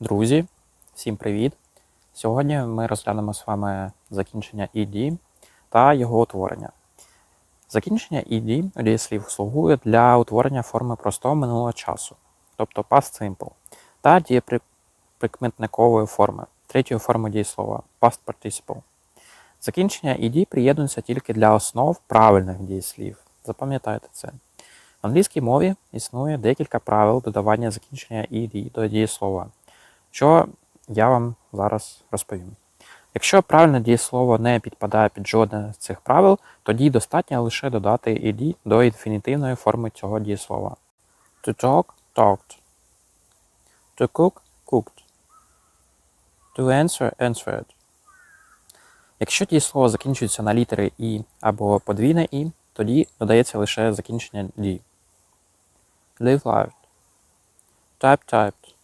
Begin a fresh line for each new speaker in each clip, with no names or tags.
Друзі, всім привіт! Сьогодні ми розглянемо з вами закінчення ED та його утворення. Закінчення ED дієслів слугує для утворення форми простого минулого часу, тобто past simple, та дієприкметникової форми, третьої форми дієслова past participle. Закінчення ED приєднується тільки для основ правильних дієслів. Запам'ятайте це. В англійській мові існує декілька правил додавання закінчення ED до дієслова що я вам зараз розповім. Якщо правильне дієслово не підпадає під жодне з цих правил, тоді достатньо лише додати ed до інфінітивної форми цього дієслова. To talk talked. To cook cooked. To answer answered. Якщо дієслово закінчується на літери І або подвійне І, тоді додається лише закінчення D. Live lived. Type typed.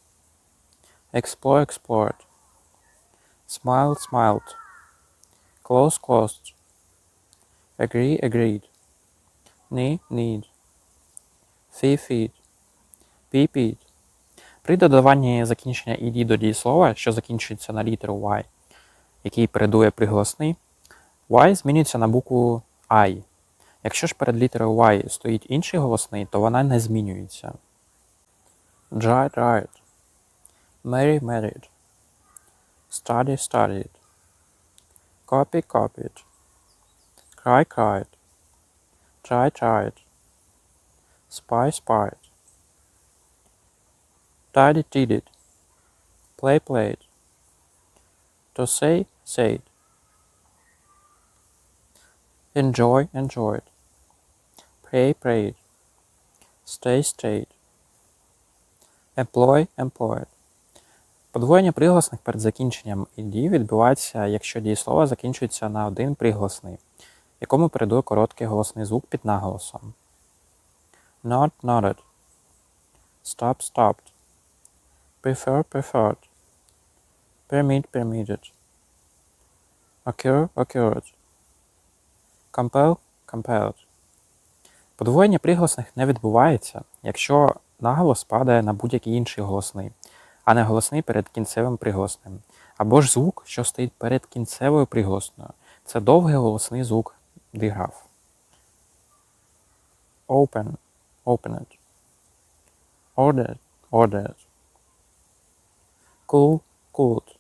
Explore explored. Smile smiled. Close closed. Agree agreed. Knee need. Fee feed. Pee peed. При додаванні закінчення ed до дієслова, що закінчується на літеру Y, який передує приголосний, Y змінюється на букву I. Якщо ж перед літерою Y стоїть інший голосний, то вона не змінюється. Dried. Mary married. Study studied. Copy copied. Cry cried. Try tried. Spy spied. Tidy tidied. Play played. To say said. Enjoy enjoyed. Pray prayed. Stay stayed. Employ employed. Подвоєння приголосних перед закінченням «ed» відбувається, якщо дієслово закінчується на один приголосний, якому передує короткий голосний звук під наголосом. Not nodded. Stop stopped. Prefer preferred. Permit permitted. Occur occurred. Compel compelled. Подвоєння приголосних не відбувається, якщо наголос падає на будь-який інший голосний а не голосний перед кінцевим приголосним. Або ж звук, що стоїть перед кінцевою приголосною. Це довгий голосний звук диграф. Open, opened. Ordered, ordered. Cool, cooled.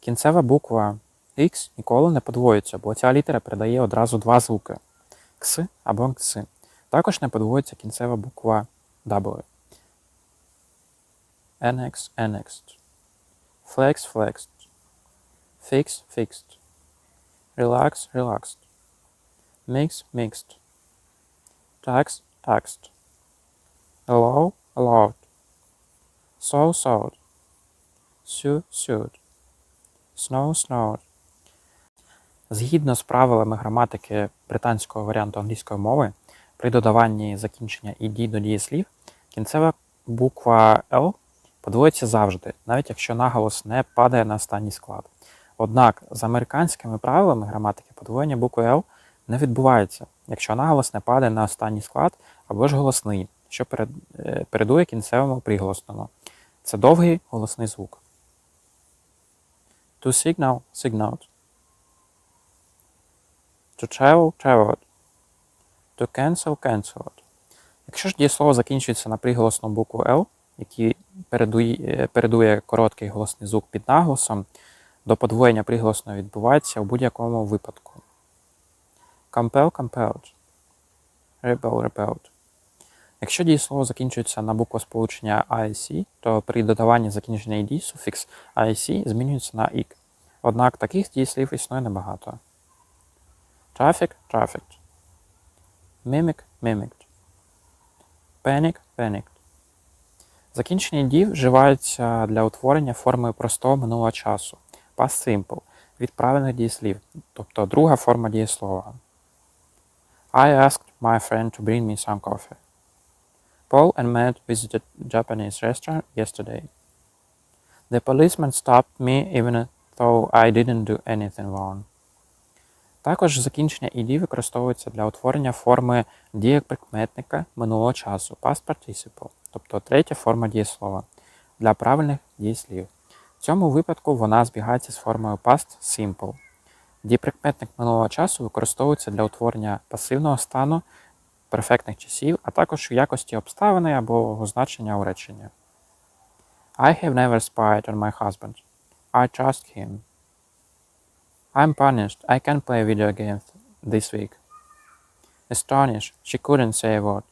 Кінцева буква X ніколи не подвоюється, бо ця літера передає одразу два звуки кс або кс. Також не подвоюється кінцева буква W. Annex annexed. Flex flexed. Fix fixed. Relax relaxed. Mix mixed. Tax taxed. Allow allowed. Sow sowed. Sue sued. Snow snowed. Згідно з правилами граматики британського варіанту англійської мови, при додаванні закінчення «ed» до дієслів кінцева буква L подвоїться завжди, навіть якщо наголос не падає на останній склад. Однак з американськими правилами граматики подвоєння букви L не відбувається, якщо наголос не падає на останній склад або ж голосний, що е, передує кінцевому приголосному. Це довгий голосний звук. To signal signaled. To travel traveled. To cancel cancelled. Якщо ж дієслово закінчується на приголосну букву L, який передує, передує короткий голосний звук під наголосом, до подвоєння приголосного відбувається у будь-якому випадку. Compel compelled. Rebel repelled. Якщо дієслово закінчується на букву сполучення IC, то при додаванні закінчення ID суфікс IC змінюється на IC. Однак таких дієслів існує небагато. Traffic trafficked. Mimic mimicked. Panic panicked. Закінчення дій вживаються для утворення форми простого минулого часу past simple від правильних дієслів, тобто друга форма дієслова. I asked my friend to bring me some coffee. Paul and Matt visited Japanese restaurant yesterday. The policeman stopped me even though I didn't do anything wrong. Також закінчення «ed» використовується для утворення форми дієприкметника минулого часу past participle тобто третя форма дієслова для правильних дієслів. В цьому випадку вона збігається з формою past simple. Дієприкметник минулого часу використовується для утворення пасивного стану перфектних часів, а також в якості обставини або значення у реченні. I have never spied on my husband. I trust him. I'm punished. I can't play video games this week. Astonished. She couldn't say a word.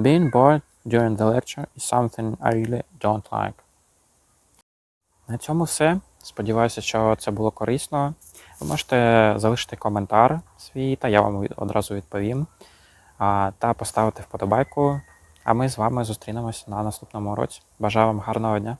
Being bored during the lecture is something I really don't like. На цьому все. Сподіваюся, що це було корисно. Ви можете залишити коментар свій, та я вам одразу відповім. Та поставити вподобайку. А ми з вами зустрінемось на наступному уроці. Бажаю вам гарного дня!